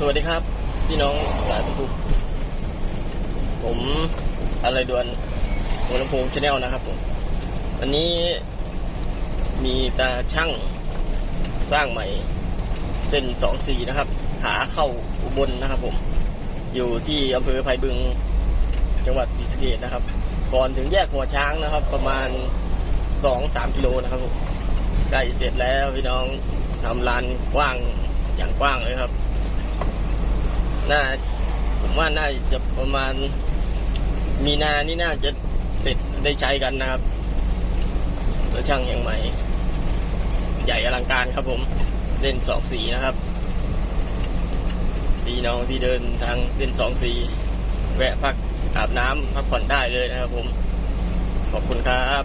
สวัสดีครับ พี่น้องสายบรรทุกผมอะไรดวนหัวลำโพงชาแนลนะครับผมวันนี้มีตาช่างสร้างใหม่ เส้นสองสี่นะครับ ขาเข้าอุบลนะครับผม อยู่ที่อำเภอไผ่บึงจังหวัดศรีสะเกษนะครับ ก่อนถึงแยกหัวช้างนะครับ ประมาณสองสามกิโลนะครับผมใกล้เสร็จแล้วพี่น้องทำลานกว้างอย่างกว้างเลยครับ น่าผมว่าน่าจะประมาณ มีนานี่น่าจะเสร็จได้ใช้กันนะครับตัวช่างอย่างใหม่ ใหญ่อลังการครับผมเส้นสองสีนะครับพี่น้องที่เดินทางเส้นสองสีแวะพักอาบน้ำพักผ่อนได้เลยนะครับผม ขอบคุณครับ